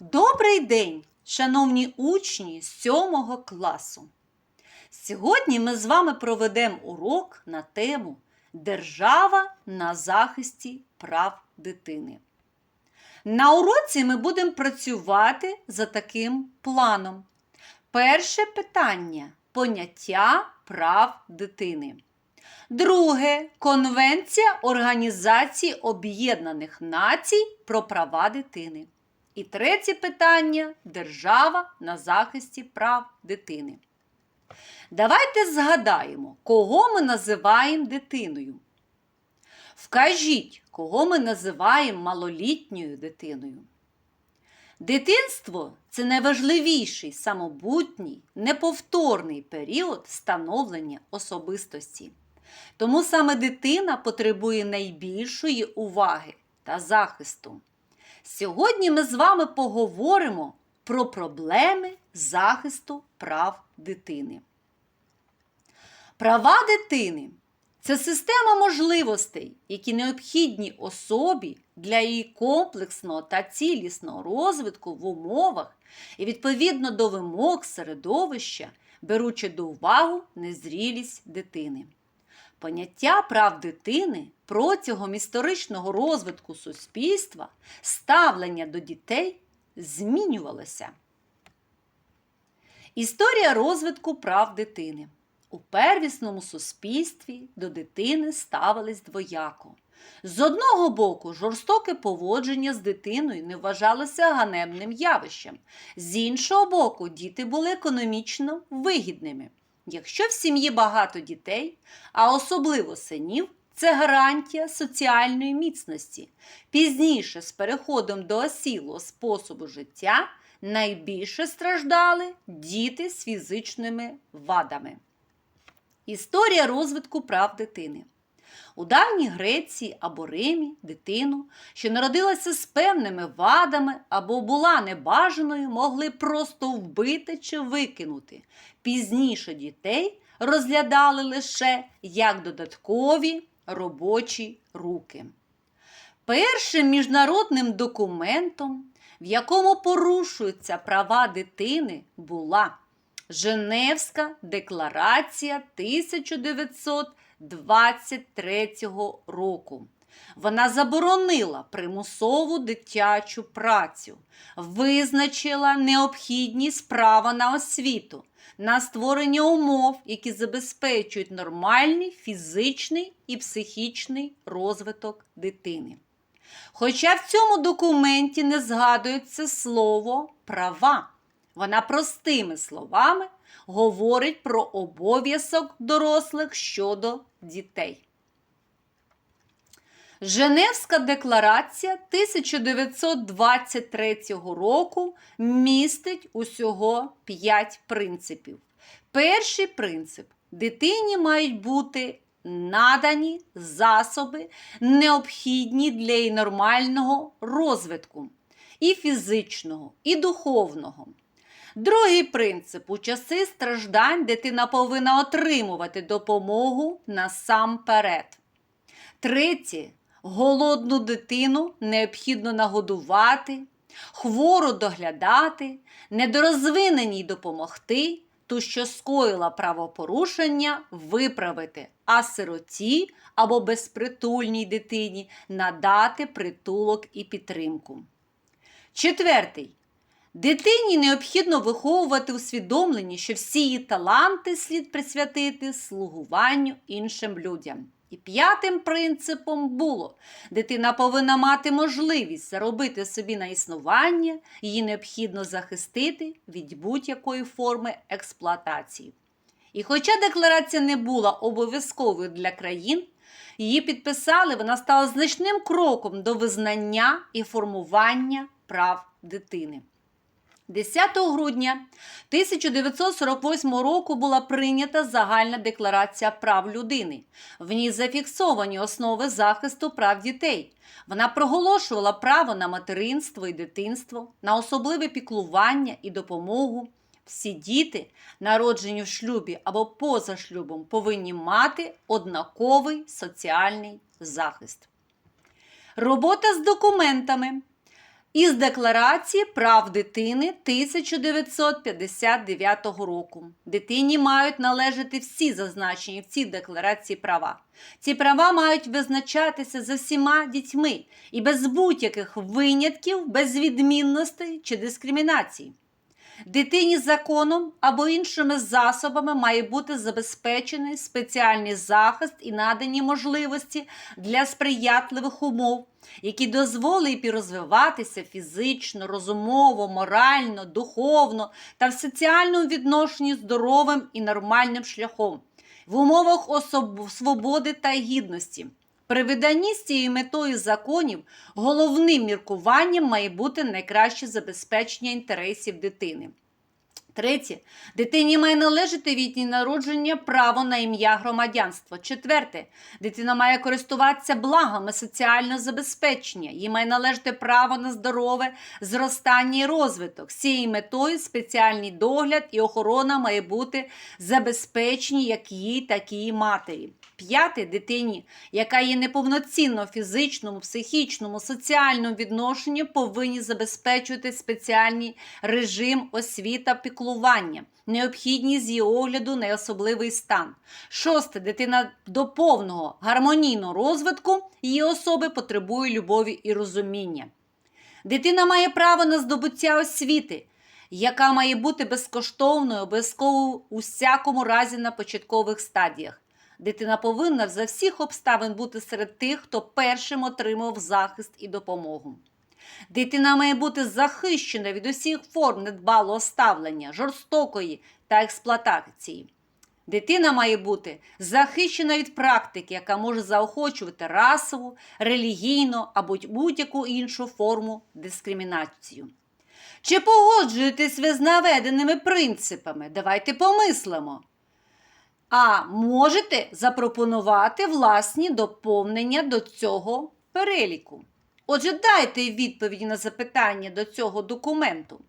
Добрий день, шановні учні 7 класу. Сьогодні ми з вами проведемо урок на тему Держава на захисті прав дитини. На уроці ми будемо працювати за таким планом. Перше питання поняття прав дитини. Друге Конвенція Організації Об'єднаних Націй про права дитини. І третє питання держава на захисті прав дитини. Давайте згадаємо, кого ми називаємо дитиною. Вкажіть, кого ми називаємо малолітньою дитиною. Дитинство це найважливіший, самобутній, неповторний період становлення особистості. Тому саме дитина потребує найбільшої уваги та захисту. Сьогодні ми з вами поговоримо про проблеми захисту прав дитини. Права дитини це система можливостей, які необхідні особі для її комплексного та цілісного розвитку в умовах і відповідно до вимог середовища, беручи до уваги незрілість дитини. Поняття прав дитини протягом історичного розвитку суспільства, ставлення до дітей змінювалося. Історія розвитку прав дитини. У первісному суспільстві до дитини ставились двояко. З одного боку, жорстоке поводження з дитиною не вважалося ганебним явищем. З іншого боку, діти були економічно вигідними. Якщо в сім'ї багато дітей, а особливо синів, це гарантія соціальної міцності. Пізніше, з переходом до осілого способу життя, найбільше страждали діти з фізичними вадами. Історія розвитку прав дитини. У давній Греції або Римі дитину, що народилася з певними вадами або була небажаною, могли просто вбити чи викинути. Пізніше дітей розглядали лише як додаткові робочі руки. Першим міжнародним документом, в якому порушуються права дитини, була Женевська декларація 1923 року. Вона заборонила примусову дитячу працю, визначила необхідність права на освіту, на створення умов, які забезпечують нормальний фізичний і психічний розвиток дитини. Хоча в цьому документі не згадується слово права. Вона простими словами говорить про обов'язок дорослих щодо дітей. Женевська декларація 1923 року містить усього 5 принципів. Перший принцип дитині мають бути надані засоби, необхідні для її нормального розвитку і фізичного, і духовного. Другий принцип у часи страждань дитина повинна отримувати допомогу насамперед. Третє голодну дитину необхідно нагодувати, хвору доглядати, недорозвиненій допомогти, ту, що скоїла правопорушення, виправити, а сироті або безпритульній дитині надати притулок і підтримку. Четвертий. Дитині необхідно виховувати усвідомлення, що всі її таланти слід присвятити слугуванню іншим людям. І п'ятим принципом було: дитина повинна мати можливість заробити собі на існування, її необхідно захистити від будь-якої форми експлуатації. І хоча декларація не була обов'язковою для країн, її підписали, вона стала значним кроком до визнання і формування прав дитини. 10 грудня 1948 року була прийнята загальна декларація прав людини. В ній зафіксовані основи захисту прав дітей. Вона проголошувала право на материнство і дитинство, на особливе піклування і допомогу. Всі діти, народжені в шлюбі або поза шлюбом, повинні мати однаковий соціальний захист. Робота з документами. Із Декларації прав дитини 1959 року. Дитині мають належати всі зазначені в цій декларації права. Ці права мають визначатися за всіма дітьми і без будь-яких винятків, без відмінностей чи дискримінацій. Дитині законом або іншими засобами має бути забезпечений спеціальний захист і надані можливості для сприятливих умов, які дозволять їй розвиватися фізично, розумово, морально, духовно та в соціальному відношенні здоровим і нормальним шляхом, в умовах особ... свободи та гідності. При виданні з цією метою законів головним міркуванням має бути найкраще забезпечення інтересів дитини. Третє. Дитині має належати від її народження право на ім'я громадянства. Четверте. Дитина має користуватися благами соціального забезпечення. Їй має належати право на здорове зростання і розвиток. З цією метою спеціальний догляд і охорона має бути забезпечені як їй, так і її матері. П'яте дитині, яка є неповноцінно в фізичному, психічному, соціальному відношенні, повинні забезпечувати спеціальний режим освіта піклування, необхідність її огляду на особливий стан. Шосте дитина до повного гармонійного розвитку її особи потребує любові і розуміння. Дитина має право на здобуття освіти, яка має бути безкоштовною, обов'язково у всякому разі на початкових стадіях. Дитина повинна за всіх обставин бути серед тих, хто першим отримав захист і допомогу. Дитина має бути захищена від усіх форм недбалого ставлення, жорстокої та експлуатації. Дитина має бути захищена від практики, яка може заохочувати расову, релігійну або будь-яку іншу форму дискримінацію. Чи погоджуєтесь ви з наведеними принципами? Давайте помислимо. А можете запропонувати власні доповнення до цього переліку. Отже, дайте відповіді на запитання до цього документу.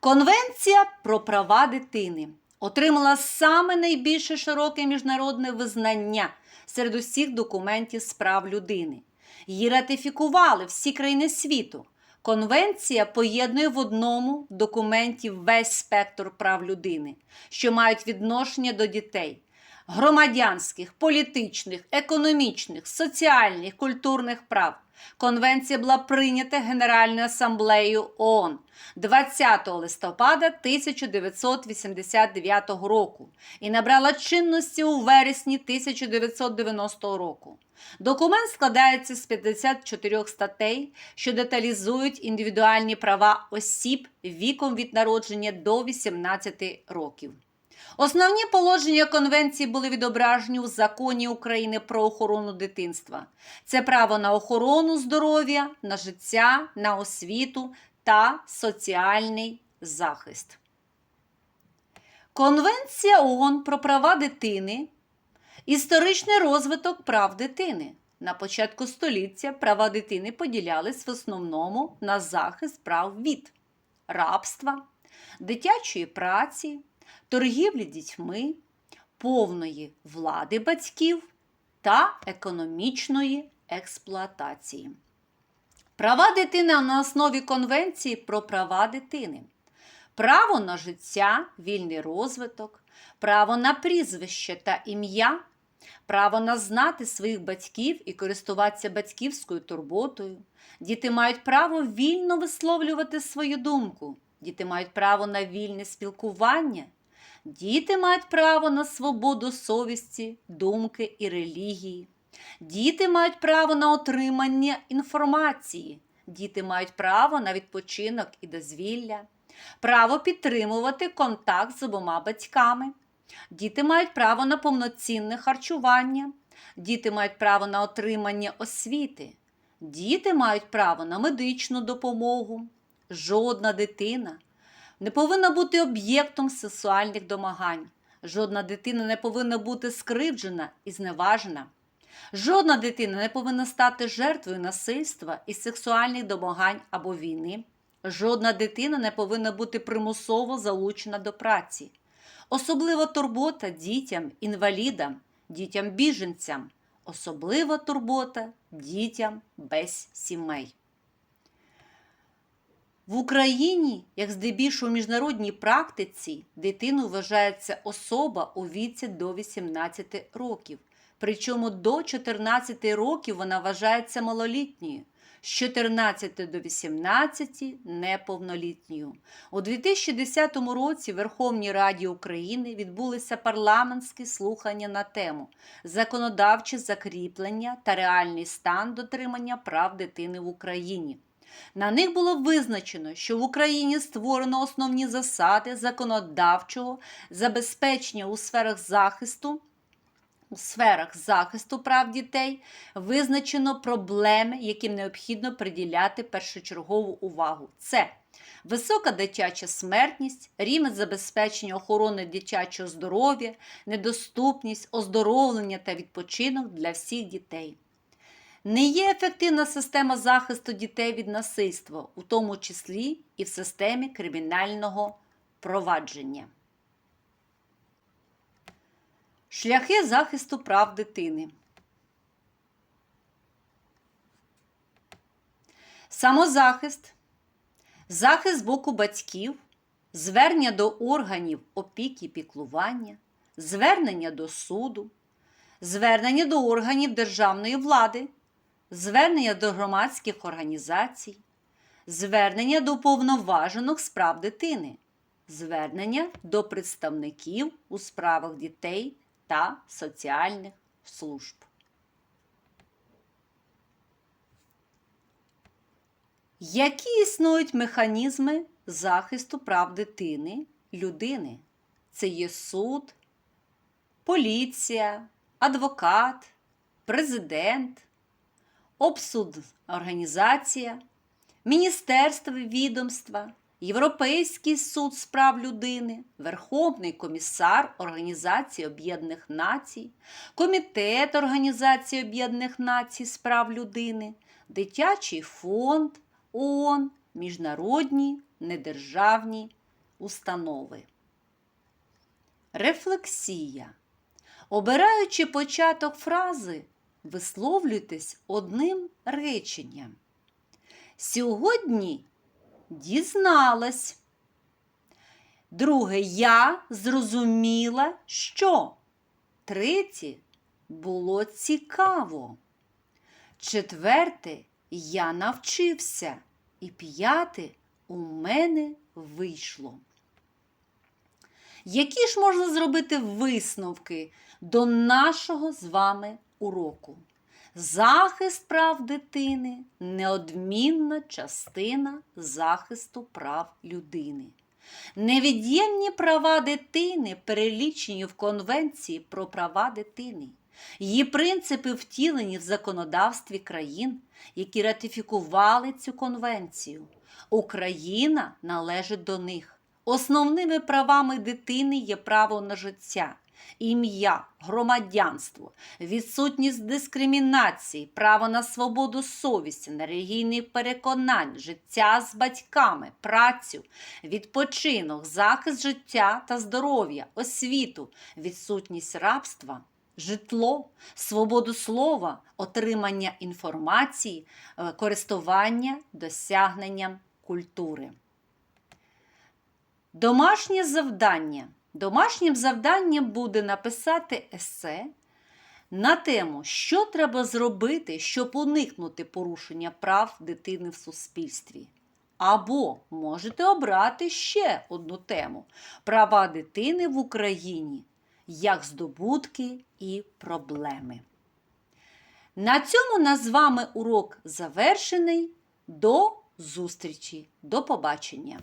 Конвенція про права дитини отримала саме найбільше широке міжнародне визнання серед усіх документів з прав людини. Її ратифікували всі країни світу. Конвенція поєднує в одному документі весь спектр прав людини, що мають відношення до дітей, громадянських, політичних, економічних, соціальних, культурних прав. Конвенція була прийнята Генеральною асамблеєю ООН 20 листопада 1989 року і набрала чинності у вересні 1990 року. Документ складається з 54 статей, що деталізують індивідуальні права осіб віком від народження до 18 років. Основні положення конвенції були відображені у законі України про охорону дитинства. Це право на охорону здоров'я, на життя, на освіту та соціальний захист. Конвенція ООН про права дитини Історичний розвиток прав дитини. На початку століття права дитини поділялись в основному на захист прав від рабства, дитячої праці, торгівлі дітьми, повної влади батьків та економічної експлуатації. Права дитини на основі Конвенції про права дитини. Право на життя, вільний розвиток, право на прізвище та ім'я, право на знати своїх батьків і користуватися батьківською турботою. Діти мають право вільно висловлювати свою думку. Діти мають право на вільне спілкування. Діти мають право на свободу совісті, думки і релігії. Діти мають право на отримання інформації. Діти мають право на відпочинок і дозвілля, право підтримувати контакт з обома батьками. Діти мають право на повноцінне харчування. Діти мають право на отримання освіти. Діти мають право на медичну допомогу. Жодна дитина не повинна бути об'єктом сексуальних домагань. Жодна дитина не повинна бути скривджена і зневажена. Жодна дитина не повинна стати жертвою насильства і сексуальних домагань або війни. Жодна дитина не повинна бути примусово залучена до праці. Особлива турбота дітям, інвалідам, дітям біженцям, особлива турбота дітям без сімей. В Україні, як здебільшого в міжнародній практиці, дитиною вважається особа у віці до 18 років. Причому до 14 років вона вважається малолітньою, з 14 до 18 неповнолітньою. У 2010 році в Верховній Раді України відбулися парламентські слухання на тему законодавче закріплення та реальний стан дотримання прав дитини в Україні. На них було визначено, що в Україні створено основні засади законодавчого забезпечення у сферах захисту. У сферах захисту прав дітей визначено проблеми, яким необхідно приділяти першочергову увагу. Це висока дитяча смертність, рівень забезпечення охорони дитячого здоров'я, недоступність, оздоровлення та відпочинок для всіх дітей. Не є ефективна система захисту дітей від насильства, у тому числі і в системі кримінального провадження. Шляхи захисту прав дитини. Самозахист, захист з боку батьків, звернення до органів опіки і піклування, звернення до суду, звернення до органів державної влади, звернення до громадських організацій, звернення до уповноважених справ дитини, звернення до представників у справах дітей та соціальних служб. Які існують механізми захисту прав дитини, людини? Це є суд, поліція, адвокат, президент, обсудорганізація, міністерство і відомства, Європейський суд з прав людини, Верховний комісар Організації Об'єднаних Націй, Комітет Організації Об'єднаних Націй з прав людини, Дитячий фонд ООН, міжнародні недержавні установи. Рефлексія. Обираючи початок фрази, висловлюйтесь одним реченням. Сьогодні дізналась. Друге, я зрозуміла, що. Третє було цікаво. Четверте, я навчився. І п'яте у мене вийшло. Які ж можна зробити висновки до нашого з вами уроку? Захист прав дитини неодмінна частина захисту прав людини. Невід'ємні права дитини перелічені в Конвенції про права дитини. Її принципи втілені в законодавстві країн, які ратифікували цю конвенцію. Україна належить до них. Основними правами дитини є право на життя, ім'я, громадянство, відсутність дискримінації, право на свободу совісті, на релігійних переконань, життя з батьками, працю, відпочинок, захист життя та здоров'я, освіту, відсутність рабства. Житло, свободу слова, отримання інформації, е, користування досягненням культури. Домашнє завдання. Домашнім завданням буде написати есе на тему, що треба зробити, щоб уникнути порушення прав дитини в суспільстві. Або можете обрати ще одну тему права дитини в Україні як здобутки і проблеми. На цьому нас з вами урок завершений. До зустрічі, до побачення!